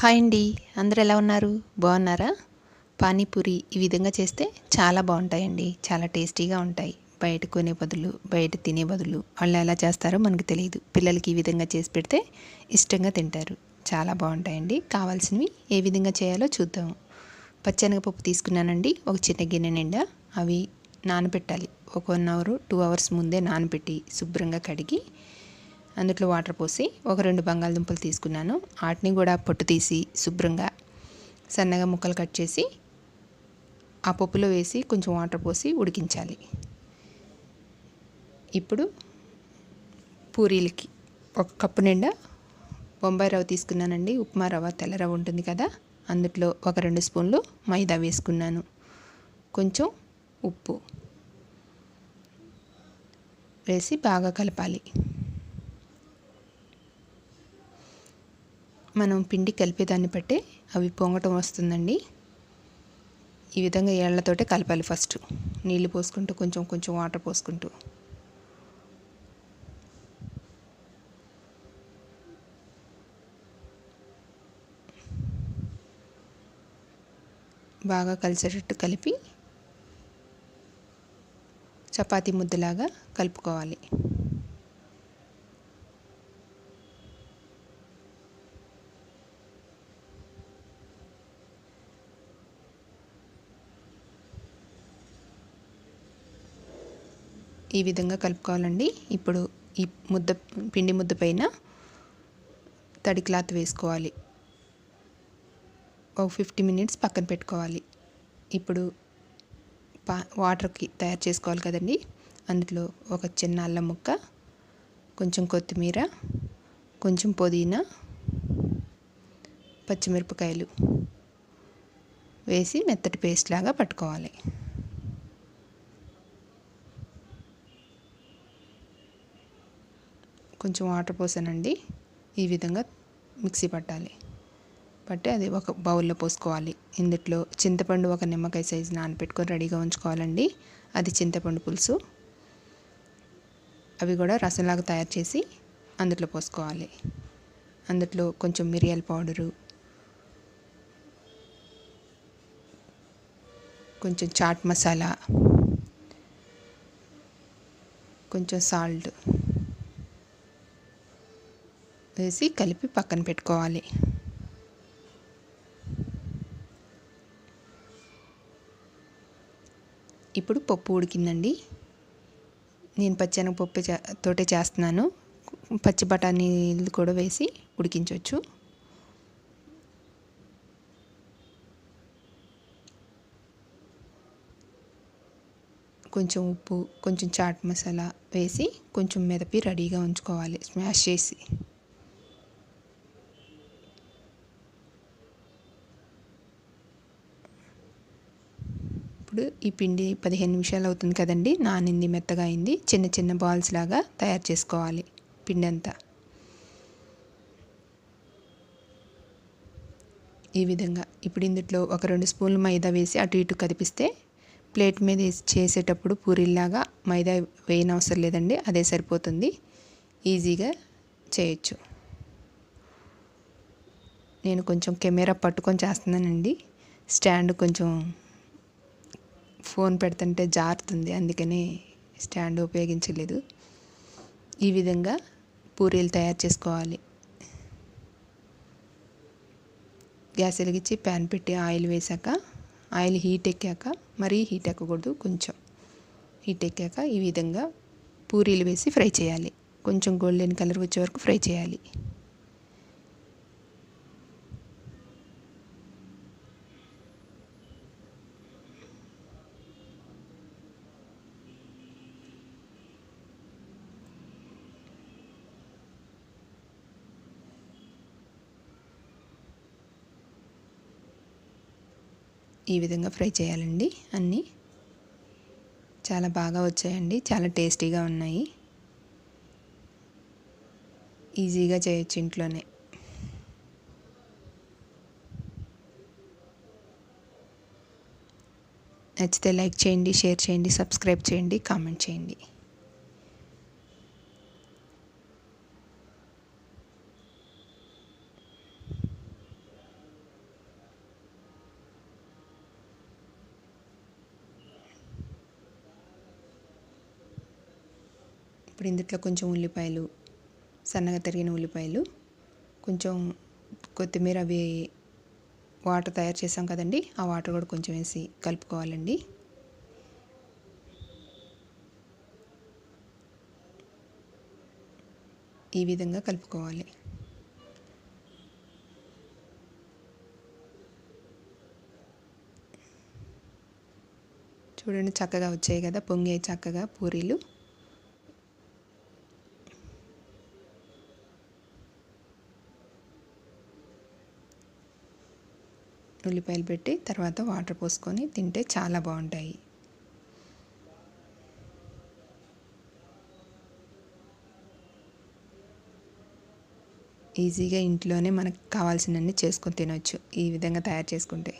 Hi అండి. అందరు ఎలా ఉన్నారు? బాగున్నారా? పానీపూరి ఈ విధంగా చేస్తే చాలా బాగుంటాయండి. చాలా టేస్టీగా ఉంటాయి. బయట కొనే బదులు బయట తినే బదులు వాళ్ళు ఎలా చేస్తారో మనకు తెలియదు. పిల్లలకి ఈ విధంగా చేసి పెడితే ఇష్టంగా తింటారు. చాలా బాగుంటాయండి. కావాల్సినవి ఏ విధంగా చేయాలో చూద్దాం. పచ్చెనగపప్పు తీసుకున్నానండి. ఒక చిన్న గిన్నె నిండా అవి నానబెట్టాలి. ఒక వన్ అవర్ టూ అవర్స్ ముందే నానబెట్టి శుభ్రంగా కడిగి అందులో వాటర్ పోసి ఒక రెండు బంగాళదుంపలు తీసుకున్నాను. వాటిని కూడా పొట్టు తీసి శుభ్రంగా సన్నగా ముక్కలు కట్ చేసి ఆ పప్పులో వేసి కొంచెం వాటర్ పోసి ఉడికించాలి. ఇప్పుడు పూరీలకి ఒక కప్పు నిండా బొంబాయి రవ్వ తీసుకున్నానండి. ఉప్మా రవ్వ తెల్ల రవ్వ ఉంటుంది కదా అందులో ఒక రెండు స్పూన్లు మైదా వేసుకున్నాను. కొంచెం ఉప్పు వేసి బాగా కలపాలి. మనం పిండి కలిపేదాన్ని బట్టే అవి పొంగటం వస్తుందండి. ఈ విధంగా ఏళ్ళతోటే కలపాలి ఫస్ట్. నీళ్ళు పోసుకుంటూ కొంచెం కొంచెం వాటర్ పోసుకుంటూ. బాగా కలిసేటట్టు కలిపి చపాతీ ముద్దలాగా కలుపుకోవాలి. ఈ విధంగా కలుపుకోవాలండి. ఇప్పుడు ఈ ముద్ద పిండి ముద్ద పైన తడి క్లాత్ వేసుకోవాలి. ఒక ఫిఫ్టీ మినిట్స్ పక్కన పెట్టుకోవాలి. ఇప్పుడు పా వాటర్కి తయారు చేసుకోవాలి కదండి. అందులో ఒక చిన్న అల్లం ముక్క కొంచెం కొత్తిమీర కొంచెం పుదీనా పచ్చిమిరపకాయలు వేసి మెత్తటి పేస్ట్ లాగా పట్టుకోవాలి. కొంచెం వాటర్ పోసానండి. ఈ విధంగా మిక్సీ పట్టాలి. పట్టి అది ఒక బౌల్లో పోసుకోవాలి. ఇందులో చింతపండు ఒక నిమ్మకాయ సైజు నానపెట్టుకొని రెడీగా ఉంచుకోవాలండి. అది చింతపండు పులుసు. అవి కూడా రసంలాగా తయారు చేసి అందులో పోసుకోవాలి. అందులో కొంచెం మిరియాల పౌడరు. కొంచెం చాట్ మసాలా. కొంచెం సాల్ట్. వేసి కలిపి పక్కన పెట్టుకోవాలి. ఇప్పుడు పప్పు ఉడికిందండి. నేను పచ్చెనగపప్పు చే తోటే చేస్తున్నాను. పచ్చి బఠానీలు కూడా వేసి ఉడికించవచ్చు కొంచెం ఉప్పు కొంచెం చాట్ మసాలా వేసి కొంచెం మెదపి రెడీగా ఉంచుకోవాలి. స్మాష్ చేసి. ఇప్పుడు ఈ పిండి పదిహేను నిమిషాలు అవుతుంది కదండి నానింది మెత్తగా అయింది. చిన్న చిన్న బాల్స్ లాగా తయారు చేసుకోవాలి పిండి అంతా ఈ విధంగా ఇప్పుడు ఇందులో ఒక రెండు స్పూన్లు మైదా వేసి అటు ఇటు కదిపిస్తే ప్లేట్ మీద చేసేటప్పుడు పూరీలాగా మైదా వేయనవసరం లేదండి అదే సరిపోతుంది. ఈజీగా చేయొచ్చు. నేను కొంచెం కెమెరా పట్టుకొని చేస్తున్నానండి. స్టాండ్ కొంచెం ఫోన్ పెడుతుంటే జారుతుంది. అందుకని స్టాండ్ ఉపయోగించలేదు. ఈ విధంగా పూరీలు తయారు చేసుకోవాలి. గ్యాస్ వెలిగించి ప్యాన్ పెట్టి ఆయిల్ వేసాక ఆయిల్ హీట్ ఎక్కాక మరీ హీట్ ఎక్కకూడదు. కొంచెం హీట్ ఎక్కాక ఈ విధంగా పూరీలు వేసి ఫ్రై చేయాలి. కొంచెం గోల్డెన్ కలర్ వచ్చే వరకు ఫ్రై చేయాలి. ఈ విధంగా ఫ్రై చేయాలండి అన్నీ. చాలా బాగా వచ్చాయండి చాలా టేస్టీగా ఉన్నాయి. ఈజీగా చేయొచ్చు ఇంట్లోనే. నచ్చితే లైక్ చేయండి షేర్ చేయండి సబ్స్క్రైబ్ చేయండి కామెంట్ చేయండి. ఇప్పుడు ఇందుట్లో కొంచెం ఉల్లిపాయలు సన్నగా తరిగిన ఉల్లిపాయలు కొంచెం కొత్తిమీర అవి వాటర్ తయారు చేసాం కదండి ఆ వాటర్ కూడా కొంచెం వేసి కలుపుకోవాలండి. ఈ విధంగా కలుపుకోవాలి. చూడండి చక్కగా వచ్చాయి కదా పొంగే చక్కగా పూరీలు. ఉల్లిపాయలు పెట్టి తర్వాత వాటర్ పోసుకొని తింటే చాలా బాగుంటాయి. ఈజీగా ఇంట్లోనే మనకు కావాల్సినన్ని చేసుకొని తినొచ్చు. ఈ విధంగా తయారు చేసుకుంటే.